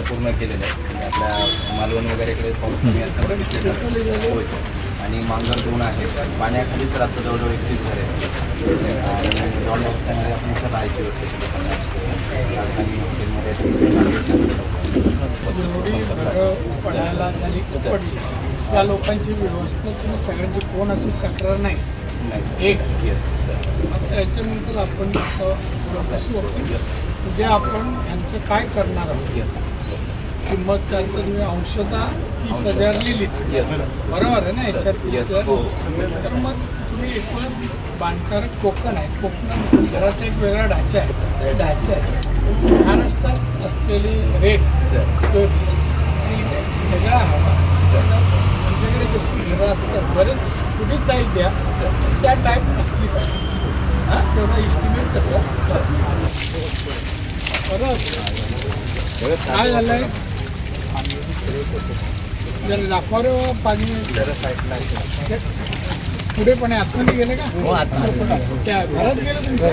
आता पूर्ण केलेले आहेत म्हणजे आपल्या मालवण वगैरेकडे पाऊस कमी असताना आणि मांगर दोन आहेत पाण्याखाली सर आता जवळजवळ एकतीस घर आहेत. आणि डॉन रस्त्यामध्ये आपण सर राहायची त्या लोकांची व्यवस्था तुम्ही सगळ्यांची कोण अशी तक्रार नाही. एक. त्याच्यानंतर आपण उद्या आपण यांचं काय करणार आहोत? किंमत त्यांचं तुम्ही औषधा तीस हजार लिहिली. बरोबर आहे ना? याच्यात तीस Yes, हजार हो. तर मग तुम्ही एकूण बांधकार कोकण आहे. कोकणात घराचा एक वेगळा ढाचा आहे. ते ढाचा आहे. महाराष्ट्रात असलेली रेट वेगळा हवा आमच्याकडे कशी घरं असतात बरेच छोटी साईज द्या त्या टाईप असली हां? तेवढा इस्टिमेट कसं? परत काय झालं आहे दाखवा रे बाबा पाणी ते पुढे पण आहे आतमध्ये गेले का? त्या घरात गेले तुमच्या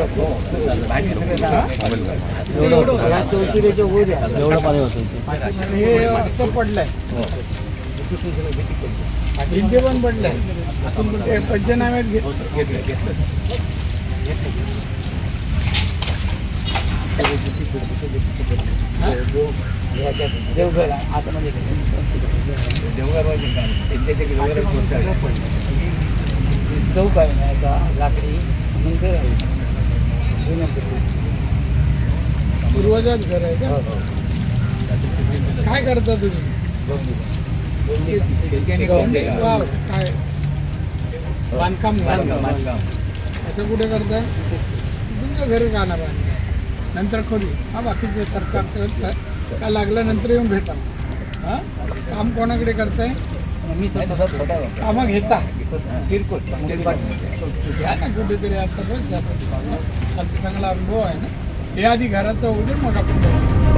आणि हे. असं पडलंय. भिंती पण पडलंय. पंचनाम्यात घे घेतलं घेतलं चौक आहे ना आता लाकडी मंदिर आहे. पूर्वजात घर आहे का? काय करता तुम्ही? काय? बांधकाम बांधकाम. आता कुठे करताय तुमचं घर का ना बांधकाम? नंतर करू. हा बाकीचं सरकारचं काय लागल्यानंतर येऊन भेटा हां? काम कोणाकडे करताय? मी कामं घेता. किरकोळ. ना कुठेतरी आता बस जातं. आता चांगला अनुभव आहे ना. हे आधी घराचं होऊ दे मग आपण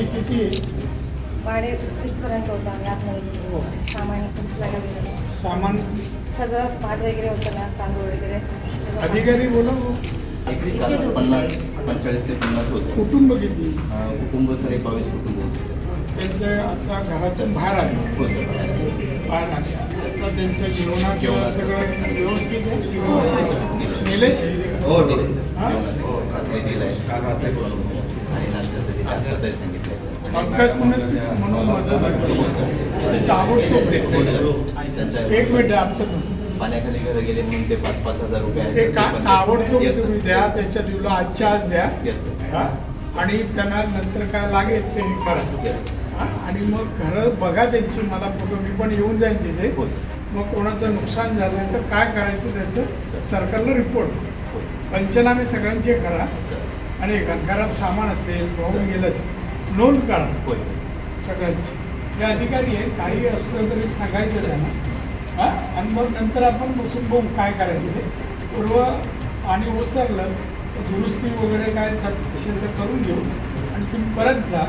किती? भाडे इथपर्यंत होतं आम्ही आतमध्ये. सामान उचलायला गेलो सामान? सगळं भात वगैरे होतं ना तांदूळ वगैरे. सगळं अधिकारी बोलव एकरी साधारण पन्नास पंचेचाळीस ते पन्नास होते. कुटुंब किती? अं, कुटुंब सर एक बावीस कुटुंब होते सर. त्यांचं आता घरातून बाहेर आले. हो सर बाहेर. आले. आता त्यांचं जेवणाचं जेवणाचं सगळं व्यवस्थित आहे? हो. दिलं. निलेश? हो दिलंय सर हा? जेवणाचं. रात्री दिलंय. आणि नाश्त्यासाठी नाश्त्याचंही सांगितलंय अकस्मात म्हणून मदत असते. ताबडतोब हो एक मिनिट आमचं पाण्याखाली घरं गेले म्हणून ते पाच पाच हजार रुपये ताबडतोब. तुम्ही द्या त्याच्या दिवला आजच्या आज द्या? आणि त्यांना नंतर काय लागेल ते करा? आणि मग घरं बघा त्यांची मला फोटो मी पण येऊन जाईन तिथे. हो. मग कोणाचं नुकसान झालं तर काय करायचं त्याचं सरकारला रिपोर्ट हो, sir. पंचनामे सगळ्यांचे करा. आणि घरात सामान असेल वाहून गेलं असेल. नोंद करा होय. सगळ्यांची. हे अधिकारी आहे काही असलं तरी सांगायचं त्यांना. हा? आणि मग नंतर आपण बसून बघू काय करायचं ते. पूर्व आणि ओसरलं तर दुरुस्ती वगैरे काय असेल तर करून घेऊ. आणि तुम्ही परत जा.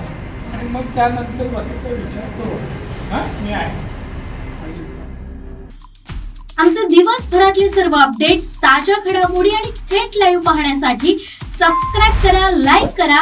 आणि मग त्यानंतर बाकीचा विचार करू हां? मी आहे. आमचे दिवसभरातले सर्व अपडेट्स ताज्या घडामोडी आणि थेट लाईव्ह पाहण्यासाठी सबस्क्राईब करा लाईक करा